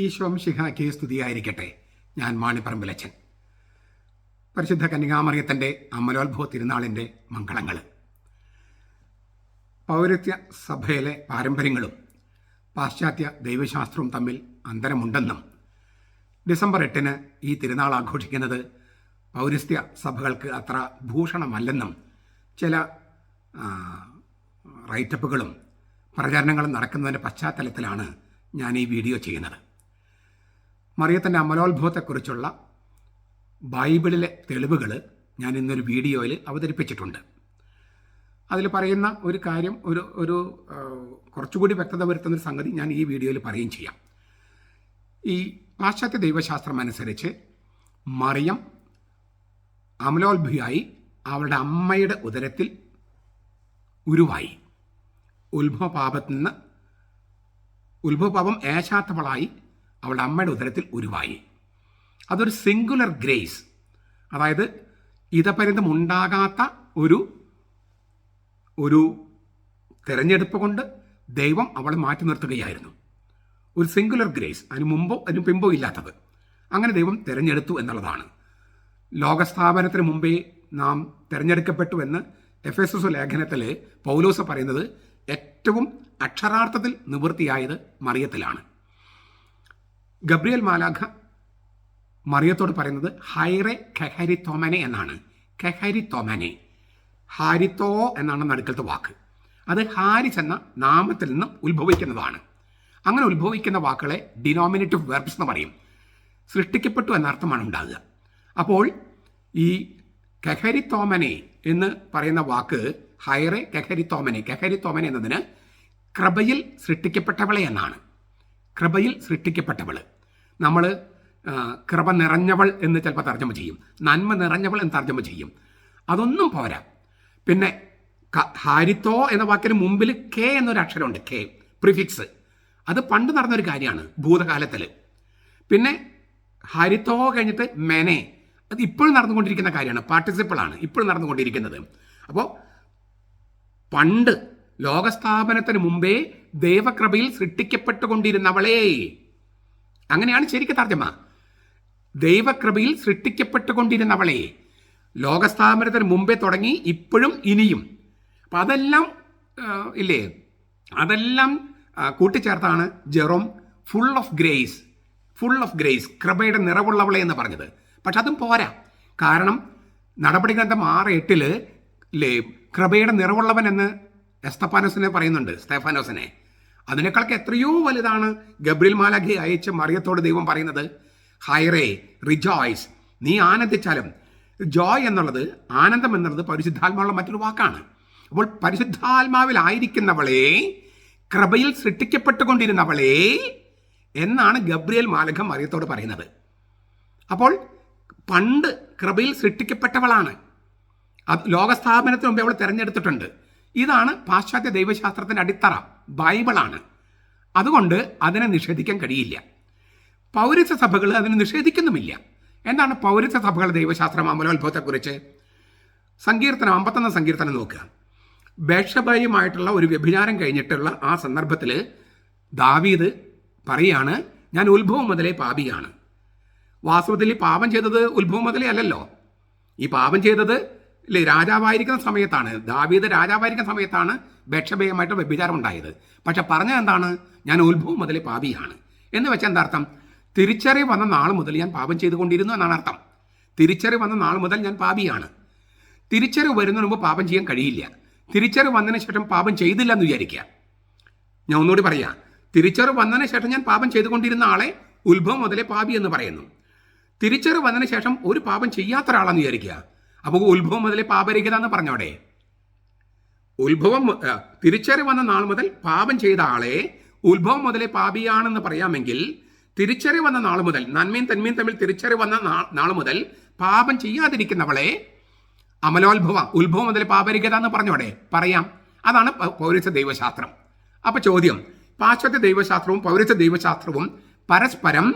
ഈശോം ശിഹായ്ക്ക് സ്തുതിയായിരിക്കട്ടെ. ഞാൻ മാണിപ്പറമ്പിലച്ചൻ. പരിശുദ്ധ കന്യകാമറിയത്തിന്റെ അമലോത്ഭവ തിരുനാളിന്റെ മംഗളങ്ങൾ പൗരത്യ സഭയിലെ പാരമ്പര്യങ്ങളും പാശ്ചാത്യ ദൈവശാസ്ത്രവും തമ്മിൽ അന്തരമുണ്ടെന്നും ഡിസംബർ എട്ടിന് ഈ തിരുനാൾ ആഘോഷിക്കുന്നത് പൗരസ്ത്യ സഭകൾക്ക് അത്ര ഭൂഷണമല്ലെന്നും ചില റൈറ്റപ്പുകളും പ്രചാരണങ്ങളും നടക്കുന്നതിന്റെ പശ്ചാത്തലത്തിലാണ് ഞാൻ ഈ വീഡിയോ ചെയ്യുന്നത്. മറിയത്തിന്റെ അമലോത്ഭവത്തെക്കുറിച്ചുള്ള ബൈബിളിലെ തെളിവുകൾ ഞാൻ ഇന്നൊരു വീഡിയോയിൽ അവതരിപ്പിച്ചിട്ടുണ്ട്. അതിൽ പറയുന്ന ഒരു കാര്യം ഒരു ഒരു കുറച്ചുകൂടി വ്യക്തത വരുത്തുന്ന ഒരു സംഗതി ഞാൻ ഈ വീഡിയോയിൽ പറയുകയും ചെയ്യാം. ഈ പാശ്ചാത്യ ദൈവശാസ്ത്രം അനുസരിച്ച് മറിയം അമലോത്ഭയായി അവളുടെ അമ്മയുടെ ഉദരത്തിൽ ഉരുവായി. ഉത്ഭവപാപത്തിൽ നിന്ന് ഉത്ഭവപാപം ഏശാത്തവളായി അവളുടെ അമ്മയുടെ ഉദരത്തിൽ ഉരുവായി. അതൊരു സിംഗുലർ ഗ്രേസ് അതായത് ഇതപര്യന്തം ഉണ്ടാകാത്ത ഒരു ഒരു തിരഞ്ഞെടുപ്പ് കൊണ്ട് ദൈവം അവളെ മാറ്റി നിർത്തുകയായിരുന്നു. ഒരു സിംഗുലർ ഗ്രേസ് അതിന് മുമ്പോ അതിന് പിമ്പോ ഇല്ലാത്തത്. അങ്ങനെ ദൈവം തിരഞ്ഞെടുത്തു എന്നുള്ളതാണ്. ലോകസ്ഥാപനത്തിന് മുമ്പേ നാം തിരഞ്ഞെടുക്കപ്പെട്ടു എന്ന് എഫ് എസ് എസ് ലേഖനത്തിൽ പൗലോസ് പറയുന്നത് ഏറ്റവും അക്ഷരാർത്ഥത്തിൽ നിവൃത്തിയായത് മറിയത്തിലാണ്. ഗബ്രിയൽ മാലാഖ മറിയത്തോട് പറയുന്നത് ഹൈറെ ഖഹരി തോമനെ എന്നാണ്. ഖഹരി തോമനെ. ഹാരിത്തോ എന്നാണ് നടുക്കലത്തെ വാക്ക്. അത് ഹാരിസ് എന്ന നാമത്തിൽ നിന്ന് ഉത്ഭവിക്കുന്നതാണ്. അങ്ങനെ ഉത്ഭവിക്കുന്ന വാക്കുകളെ ഡിനോമിനേറ്റീവ് വെർബ്സ് എന്ന് പറയും. സൃഷ്ടിക്കപ്പെട്ടു എന്ന അർത്ഥമാണ് ഉണ്ടാകുക. അപ്പോൾ ഈ കഹരി തോമനെ എന്ന് പറയുന്ന വാക്ക് ഹൈറെ കഹരി തോമനെ. എന്നതിന് കൃപയിൽ സൃഷ്ടിക്കപ്പെട്ടവളെ എന്നാണ്. കൃപയിൽ സൃഷ്ടിക്കപ്പെട്ടവൾ നമ്മൾ കൃപ നിറഞ്ഞവൾ എന്ന് ചിലപ്പോൾ തർജമ ചെയ്യും. നന്മ നിറഞ്ഞവൾ എന്ന് തർജമ ചെയ്യും. അതൊന്നും പോരാ. പിന്നെ ഹാരിത്തോ എന്ന വാക്കിന് മുമ്പിൽ കെ എന്നൊരു അക്ഷരമുണ്ട് കെ. പ്രിഫിക്സ്. അത് പണ്ട് നടന്നൊരു കാര്യമാണ് ഭൂതകാലത്തിൽ പിന്നെ ഹരിത്തോ കഴിഞ്ഞിട്ട് മെനെ. അത് ഇപ്പോഴും നടന്നുകൊണ്ടിരിക്കുന്ന കാര്യമാണ് പാർട്ടിസിപ്പിൾ ആണ് ഇപ്പോഴും നടന്നുകൊണ്ടിരിക്കുന്നത്. അപ്പോൾ പണ്ട് ലോകസ്ഥാപനത്തിന് മുമ്പേ ദൈവകൃപയിൽ സൃഷ്ടിക്കപ്പെട്ടുകൊണ്ടിരുന്നവളേ. അങ്ങനെയാണ് ശരിക്കും തർജമ. ദൈവകൃപയിൽ സൃഷ്ടിക്കപ്പെട്ടുകൊണ്ടിരുന്നവളെ ലോകസ്ഥാപനത്തിന് മുമ്പേ തുടങ്ങി ഇപ്പോഴും ഇനിയും. അപ്പം അതെല്ലാം ഇല്ലേ? അതെല്ലാം കൂട്ടിച്ചേർത്താണ് Jerome full of grace. Full of grace കൃപയുടെ നിറവുള്ളവളെ എന്ന് പറഞ്ഞത്. പക്ഷെ അതും പോരാ. കാരണം നടപടി ഗ്രന്ഥം ആറ് എട്ടിൽ ഇല്ലേ കൃപയുടെ നിറവുള്ളവൻ എന്ന് എസ്തഫാനോസിനെ പറയുന്നുണ്ട് സ്തേഫാനോസിനെ. അതിനേക്കാളൊക്കെ എത്രയോ വലുതാണ് ഗബ്രിൽ മാലാഖി അയച്ച മറിയത്തോട് ദൈവം പറയുന്നത് ഹൈറേ റിജോയ്സ് നീ ആനന്ദിച്ചാലും ജോയ് എന്നുള്ളത് ആനന്ദം എന്നുള്ളത് പരിശുദ്ധാത്മാവുള്ള മറ്റൊരു വാക്കാണ്. അപ്പോൾ പരിശുദ്ധാത്മാവിലായിരിക്കുന്നവളെ കൃപയിൽ സൃഷ്ടിക്കപ്പെട്ടുകൊണ്ടിരുന്നവളെ എന്നാണ് ഗബ്രിയേൽ മാലഖ മറിയത്തോട് പറയുന്നത്. അപ്പോൾ പണ്ട് കൃപയിൽ സൃഷ്ടിക്കപ്പെട്ടവളാണ്. ലോകസ്ഥാപനത്തിന് മുമ്പേ അവൾ തിരഞ്ഞെടുത്തിട്ടുണ്ട്. ഇതാണ് പാശ്ചാത്യ ദൈവശാസ്ത്രത്തിന്റെ അടിത്തറ. ബൈബിളാണ്. അതുകൊണ്ട് അതിനെ നിഷേധിക്കാൻ കഴിയില്ല. പൗരസ്യ സഭകൾ അതിനെ നിഷേധിക്കുന്നുമില്ല. എന്താണ് പൗരസ്യ സഭകൾ ദൈവശാസ്ത്ര അമലോത്ഭവത്തെക്കുറിച്ച്? സങ്കീർത്തനം അമ്പത്തൊന്ന് സങ്കീർത്തനം നോക്കുക. ബേഷബയുമായിട്ടുള്ള ഒരു വ്യഭിചാരം കഴിഞ്ഞിട്ടുള്ള ആ സന്ദർഭത്തിൽ ദാവീദ് പറയാണ് ഞാൻ ഉത്ഭവം മുതലേ പാപിയാണ്. വാസ്തവത്തിൽ പാപം ചെയ്തത് ഉത്ഭവം മുതലേ അല്ലല്ലോ. ഈ പാപം ചെയ്തത് ഇല്ലേ രാജാവായിരിക്കുന്ന സമയത്താണ് ദാവീദ് രാജാവായിരിക്കുന്ന സമയത്താണ് ബക്ഷബയുമായിട്ട് വ്യഭിചാരം ഉണ്ടായത്. പക്ഷെ പറഞ്ഞത് എന്താണ്? ഞാൻ ഉത്ഭവം മുതലേ പാപിയാണ്. എന്ന് വെച്ചാൽ എന്താ അർത്ഥം? തിരിച്ചറി വന്ന നാൾ മുതൽ ഞാൻ പാപം ചെയ്തുകൊണ്ടിരുന്നു എന്നാണ് അർത്ഥം. തിരിച്ചറി വന്ന നാൾ മുതൽ ഞാൻ പാപിയാണ്. തിരിച്ചറി വരുന്നതിന് മുമ്പ് പാപം ചെയ്യാൻ കഴിയില്ല. തിരിച്ചറി വന്നതിന് ശേഷം പാപം ചെയ്തില്ല എന്ന് വിചാരിക്കുക. ഞാൻ ഒന്നുകൂടി പറയാം. തിരിച്ചറി വന്നതിന് ശേഷം ഞാൻ പാപം ചെയ്തുകൊണ്ടിരുന്ന ആളെ ഉത്ഭവം മുതലേ പാപി എന്ന് പറയുന്നു. തിരിച്ചറി വന്നതിന് ശേഷം ഒരു പാപം ചെയ്യാത്ത ഒരാളാന്ന് വിചാരിക്കുക. അപ്പോൾ ഉത്ഭവം മുതലേ പാപരഹിത എന്ന് പറഞ്ഞോടെ ഉത്ഭവം തിരിച്ചറി തിരിച്ചറിവ് വന്ന നാൾ മുതൽ പാപം ചെയ്ത ആളെ ഉത്ഭവം മുതലേ പാപിയാണെന്ന് പറയാമെങ്കിൽ തിരിച്ചറി വന്ന നാൾ മുതൽ നന്മയും തന്മയും തമ്മിൽ തിരിച്ചറി വന്ന നാൾ മുതൽ പാപം ചെയ്യാതിരിക്കുന്നവളെ അമലോത്ഭവ ഉത്ഭവം മുതൽ പാപരികത എന്ന് പറഞ്ഞോടെ പറയാം. അതാണ് പൗരസ്ത്യ ദൈവശാസ്ത്രം. അപ്പൊ ചോദ്യം പാശ്ചാത്യ ദൈവശാസ്ത്രവും പൗരസ്ത്യ ദൈവശാസ്ത്രവും പരസ്പരം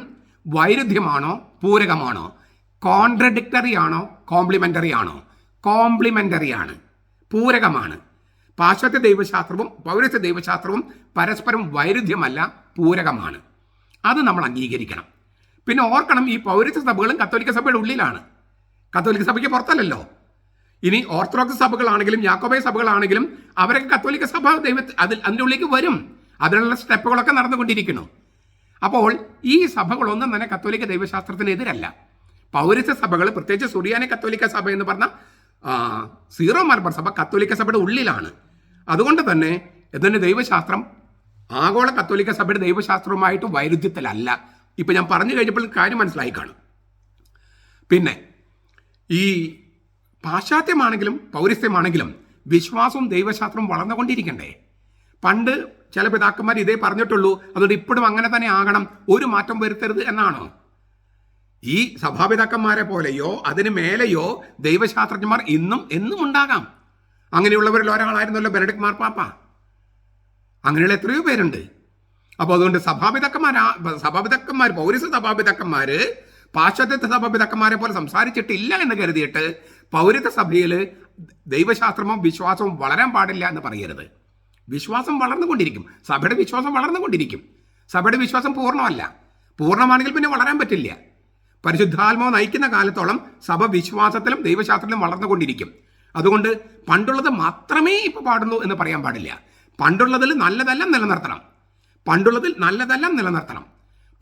വൈരുദ്ധ്യമാണോ പൂരകമാണോ? കോൺട്രഡിക്ടറി ആണോ കോംപ്ലിമെന്ററി ആണോ കോംപ്ലിമെന്ററി ആണ് പൂരകമാണ്. പാശ്ചാത്യ ദൈവശാസ്ത്രവും പൗരസ്ത്യ ദൈവശാസ്ത്രവും പരസ്പരം വൈരുദ്ധ്യമല്ല പൂരകമാണ്. അത് നമ്മൾ അംഗീകരിക്കണം. പിന്നെ ഓർക്കണം ഈ പൗരത്വ സഭകളും കത്തോലിക്ക സഭയുടെ ഉള്ളിലാണ്. കത്തോലിക്ക സഭയ്ക്ക് പുറത്തല്ലല്ലോ. ഇനി ഓർത്തഡോക്സ് സഭകളാണെങ്കിലും യാക്കോബൈ സഭകളാണെങ്കിലും അവരൊക്കെ കത്തോലിക്ക സഭ ദൈവത്തിൽ അതിൽ അതിന്റെ ഉള്ളിലേക്ക് വരും. അതിനുള്ള സ്റ്റെപ്പുകളൊക്കെ നടന്നുകൊണ്ടിരിക്കുന്നു. അപ്പോൾ ഈ സഭകളൊന്നും തന്നെ കത്തോലിക്ക ദൈവശാസ്ത്രത്തിനെതിരല്ല. പൗരസ്യ സഭകൾ പ്രത്യേകിച്ച് സുറിയാനി കത്തോലിക്ക സഭ എന്ന് പറഞ്ഞ സീറോ മലബാർ സഭ കത്തോലിക്ക സഭയുടെ ഉള്ളിലാണ്. അതുകൊണ്ട് തന്നെ ഇതിന്റെ ദൈവശാസ്ത്രം ആഗോള കത്തോലിക്ക സഭയുടെ ദൈവശാസ്ത്രവുമായിട്ട് വൈരുദ്ധ്യത്തിലല്ല. ഇപ്പം ഞാൻ പറഞ്ഞു കഴിഞ്ഞപ്പോൾ കാര്യം മനസ്സിലായി കാണും. പിന്നെ ഈ പാശ്ചാത്യമാണെങ്കിലും പൗരസ്ത്യമാണെങ്കിലും വിശ്വാസവും ദൈവശാസ്ത്രവും വളർന്നുകൊണ്ടിരിക്കണ്ടേ? പണ്ട് ചില പിതാക്കന്മാർ ഇതേ പറഞ്ഞിട്ടുള്ളൂ അതുകൊണ്ട് ഇപ്പോഴും അങ്ങനെ തന്നെ ആകണം ഒരു മാറ്റം വരുത്തരുത് എന്നാണോ? ഈ സഭാപിതാക്കന്മാരെ പോലെയോ അതിന് മേലെയോ ദൈവശാസ്ത്രജ്ഞന്മാർ ഇന്നും എന്നും ഉണ്ടാകാം. അങ്ങനെയുള്ളവരിൽ ഒരാളായിരുന്നല്ലോ ബെനഡിക് മാർപ്പാപ്പ അങ്ങനെയുള്ള എത്രയോ പേരുണ്ട്. അപ്പോൾ അതുകൊണ്ട് സഭാപിതാക്കന്മാരാ സഭാപിതാക്കന്മാർ പൗരസ സഭാപിതാക്കന്മാർ പാശ്ചാത്യ സഭാപിതാക്കന്മാരെ പോലെ സംസാരിച്ചിട്ടില്ല എന്ന് കരുതിയിട്ട് പൗരത്വ സഭയിൽ ദൈവശാസ്ത്രമോ വിശ്വാസവും വളരാൻ പാടില്ല എന്ന് പറയരുത്. വിശ്വാസം വളർന്നുകൊണ്ടിരിക്കും. സഭയുടെ വിശ്വാസം വളർന്നുകൊണ്ടിരിക്കും. സഭയുടെ വിശ്വാസം പൂർണമല്ല. പൂർണമാണെങ്കിൽ പിന്നെ വളരാൻ പറ്റില്ല. പരിശുദ്ധാത്മാവ് നയിക്കുന്ന കാലത്തോളം സഭ വിശ്വാസത്തിലും ദൈവശാസ്ത്രത്തിലും വളർന്നുകൊണ്ടിരിക്കും. അതുകൊണ്ട് പണ്ടുള്ളത് മാത്രമേ ഇപ്പോൾ പാടുന്നു എന്ന് പറയാൻ പാടില്ല. പണ്ടുള്ളതിൽ നല്ലതെല്ലാം നിലനിർത്തണം. പണ്ടുള്ളതിൽ നല്ലതെല്ലാം നിലനിർത്തണം.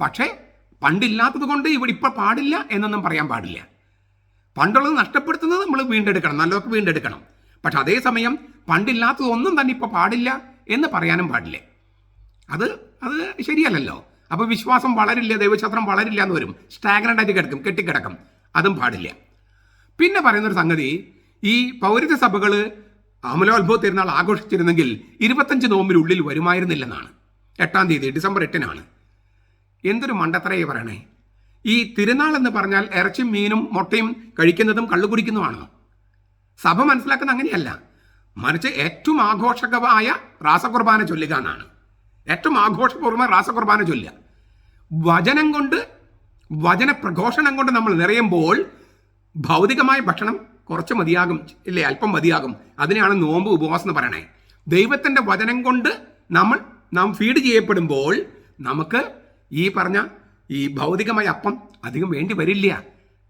പക്ഷേ പണ്ടില്ലാത്തത് കൊണ്ട് ഇവിടെ ഇപ്പോൾ പാടില്ല എന്നൊന്നും പറയാൻ പാടില്ല. പണ്ടുള്ളത് നഷ്ടപ്പെടുത്തുന്നത് നമ്മൾ വീണ്ടെടുക്കണം. നല്ലതൊക്കെ വീണ്ടെടുക്കണം. പക്ഷെ അതേസമയം പണ്ടില്ലാത്തതൊന്നും തന്നെ ഇപ്പോൾ പാടില്ല എന്ന് പറയാനും പാടില്ല. അത് അത് ശരിയല്ലല്ലോ. അപ്പോൾ വിശ്വാസം വളരില്ല ദൈവശാസ്ത്രം വളരില്ല എന്ന് വരും. സ്റ്റാഗ്നന്റ് ആയിട്ട് കിടക്കും കെട്ടിക്കിടക്കും. അതും പാടില്ല. പിന്നെ പറയുന്നൊരു സംഗതി ഈ പൗരത്വ സഭകൾ അമലോത്ഭവ തിരുനാൾ ആഘോഷിച്ചിരുന്നെങ്കിൽ ഇരുപത്തഞ്ച് നോമ്പിനുള്ളിൽ വരുമായിരുന്നില്ലെന്നാണ്. എട്ടാം തീയതി ഡിസംബർ എട്ടിനാണ്. എന്തൊരു മണ്ടത്തറയെ പറയണേ. ഈ തിരുനാൾ എന്ന് പറഞ്ഞാൽ ഇറച്ചിയും മീനും മുട്ടയും കഴിക്കുന്നതും കള്ളു കുടിക്കുന്നതുമാണോ സഭ മനസ്സിലാക്കുന്ന അങ്ങനെയല്ല. മറിച്ച് ഏറ്റവും ആഘോഷകമായ രാസകുർബാന ചൊല്ലുക എന്നാണ്. ഏറ്റവും ആഘോഷപൂർവമായ റാസകുർബാന ചൊല്ലുക. വചനം കൊണ്ട് വചന പ്രഘോഷണം കൊണ്ട് നമ്മൾ നിറയുമ്പോൾ ഭൗതികമായ ഭക്ഷണം കുറച്ച് മതിയാകും ഇല്ലേ? അല്പം മതിയാകും. അതിനെയാണ് നോമ്പ് ഉപവാസം എന്ന് പറയണേ. ദൈവത്തിന്റെ വചനം കൊണ്ട് നമ്മൾ നാം ഫീഡ് ചെയ്യപ്പെടുമ്പോൾ നമുക്ക് ഈ പറഞ്ഞ ഈ ഭൗതികമായ അപ്പം അധികം വേണ്ടി വരില്ല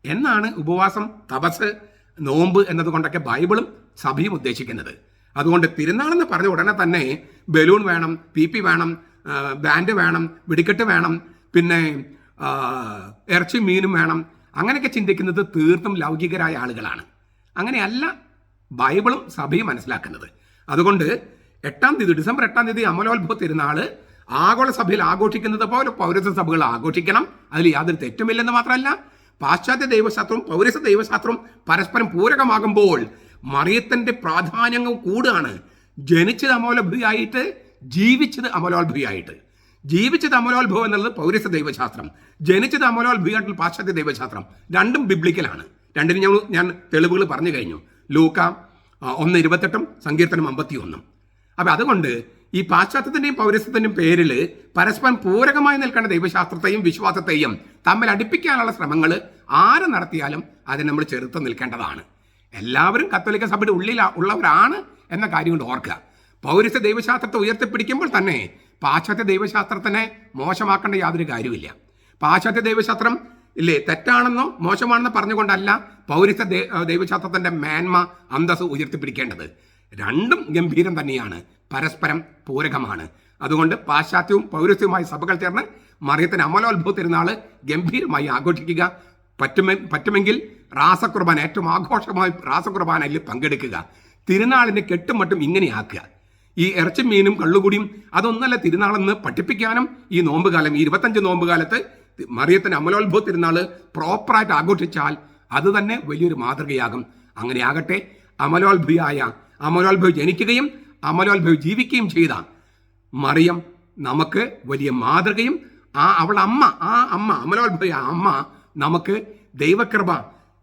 എന്നാണ് ഉപവാസം തപസ് നോമ്പ് എന്നതുകൊണ്ടൊക്കെ ബൈബിളും സഭയും ഉദ്ദേശിക്കുന്നത്. അതുകൊണ്ട് തിരുനാളെന്ന് പറഞ്ഞ ഉടനെ തന്നെ ബലൂൺ വേണം പി പി വേണം ബാൻഡ് വേണം വെടിക്കെട്ട് വേണം പിന്നെ ഇറച്ചി മീനും വേണം. അങ്ങനെയൊക്കെ ചിന്തിക്കുന്നത് തീർത്തും ലൗകികരായ ആളുകളാണ്. അങ്ങനെയല്ല ബൈബിളും സഭയും മനസ്സിലാക്കുന്നത്. അതുകൊണ്ട് എട്ടാം തീയതി ഡിസംബർ എട്ടാം തീയതി അമലോത്ഭവ തിരുനാൾ ആഗോള സഭയിൽ ആഘോഷിക്കുന്നത് പോലെ പൗരസ്യ സഭകൾ ആഘോഷിക്കണം. അതിൽ യാതൊരു തെറ്റുമില്ലെന്ന് മാത്രമല്ല പാശ്ചാത്യ ദൈവശാസ്ത്രവും പൗരസ്യ ദൈവശാസ്ത്രവും പരസ്പരം പൂരകമാകുമ്പോൾ മറിയത്തിന്റെ പ്രാധാന്യങ്ങൾ കൂടുകയാണ്. ജനിച്ചത് അമലോത്ഭവിയായിട്ട് ജീവിച്ചത് അമലോത്ഭുവിയായിട്ട് ജീവിച്ചത് അമലോത്ഭവം എന്നുള്ളത് പൗരസ്യ ദൈവശാസ്ത്രം. ജനിച്ചത് അമലോത്ഭവിയായിട്ടുള്ള പാശ്ചാത്യ ദൈവശാസ്ത്രം. രണ്ടും ബിബ്ലിക്കലാണ് രണ്ടിനും ഞാൻ ഞാൻ തെളിവുകൾ പറഞ്ഞു കഴിഞ്ഞു. ലൂക്ക ഒന്ന് ഇരുപത്തെട്ടും സങ്കീർത്തനം അമ്പത്തി ഒന്നും അപ്പം അതുകൊണ്ട് ഈ പാശ്ചാത്യത്തിന്റെയും പൗരസ്യത്തിന്റെയും പേരിൽ പരസ്പരം പൂരകമായി നിൽക്കേണ്ട ദൈവശാസ്ത്രത്തെയും വിശ്വാസത്തെയും തമ്മിൽ അടുപ്പിക്കാനുള്ള ശ്രമങ്ങൾ ആര് നടത്തിയാലും അതിനെ നമ്മൾ ചെറുത്ത് നിൽക്കേണ്ടതാണ്. എല്ലാവരും കത്തോലിക്ക സഭയുടെ ഉള്ളിൽ ഉള്ളവരാണ്. എന്ന കാര്യം കൊണ്ട് ഓർക്കുക. പൗരസ്യ ദൈവശാസ്ത്രത്തെ ഉയർത്തിപ്പിടിക്കുമ്പോൾ തന്നെ പാശ്ചാത്യ ദൈവശാസ്ത്രത്തിനെ മോശമാക്കേണ്ട യാതൊരു കാര്യമില്ല പാശ്ചാത്യ ദൈവശാസ്ത്രം ഇല്ലേ തെറ്റാണെന്നോ മോശമാണെന്നോ പറഞ്ഞുകൊണ്ടല്ല പൗരസ്യ ദൈവശാസ്ത്രത്തിന്റെ മേന്മ അന്തസ് ഉയർത്തിപ്പിടിക്കേണ്ടത്. രണ്ടും ഗംഭീരം തന്നെയാണ്. പരസ്പരം പൂരകമാണ്. അതുകൊണ്ട് പാശ്ചാത്യവും പൗരസ്യവുമായ സഭകൾ ചേർന്ന് മറിയത്തിന് അമലോത്ഭവ തിരുനാൾ ഗംഭീരമായി ആഘോഷിക്കുക. പറ്റുമെ പറ്റുമെങ്കിൽ രാസകുർബാന ഏറ്റവും ആഘോഷമായി രാസകുർബാനയിൽ പങ്കെടുക്കുക. തിരുനാളിന്റെ കെട്ടുമട്ടും ഇങ്ങനെയാക്കുക. ഈ ഇറച്ചി മീനും കള്ളുകൂടിയും അതൊന്നല്ല തിരുനാളെന്ന് പഠിപ്പിക്കാനും ഈ നോമ്പുകാലം ഈ ഇരുപത്തഞ്ച് നോമ്പുകാലത്ത് മറിയത്തിന് അമലോത്ഭവ തിരുനാൾ പ്രോപ്പറായിട്ട് ആഘോഷിച്ചാൽ അത് തന്നെ വലിയൊരു മാതൃകയാകും. അങ്ങനെ ആകട്ടെ അമലോത്ഭവിയായ അമലോത്ഭവി ജനിക്കുകയും അമലോത്ഭവി ജീവിക്കുകയും ചെയ്ത മറിയം നമുക്ക് വലിയ മാതൃകയും ആ അവൾ അമ്മ ആ അമ്മ അമലോത്ഭവ അമ്മ നമുക്ക് ദൈവകൃപ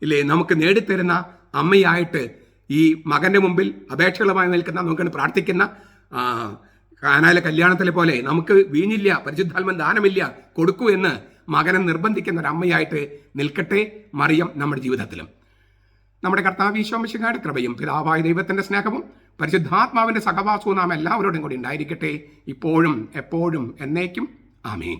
ഇല്ലേ നമുക്ക് നേടിത്തരുന്ന അമ്മയായിട്ട് ഈ മകന്റെ മുമ്പിൽ അപേക്ഷകളുമായി നിൽക്കുന്ന നമുക്ക് പ്രാർത്ഥിക്കുന്ന കാനാല കല്യാണത്തിലെ പോലെ നമുക്ക് വീഞ്ഞില്ല പരിശുദ്ധാത്മൻ ദാനമില്ല കൊടുക്കൂ എന്ന് മകനെ നിർബന്ധിക്കുന്ന ഒരു അമ്മയായിട്ട് നിൽക്കട്ടെ മറിയം നമ്മുടെ ജീവിതത്തിലും. നമ്മുടെ കർത്താവ് ഈശോമിശിഹായുടെ കൃപയും പിതാവായ ദൈവത്തിന്റെ സ്നേഹവും പരിശുദ്ധാത്മാവിന്റെ സഹവാസവും നാം എല്ലാവരോടും കൂടി ഉണ്ടായിരിക്കട്ടെ ഇപ്പോഴും എപ്പോഴും എന്നേക്കും ആമേൻ.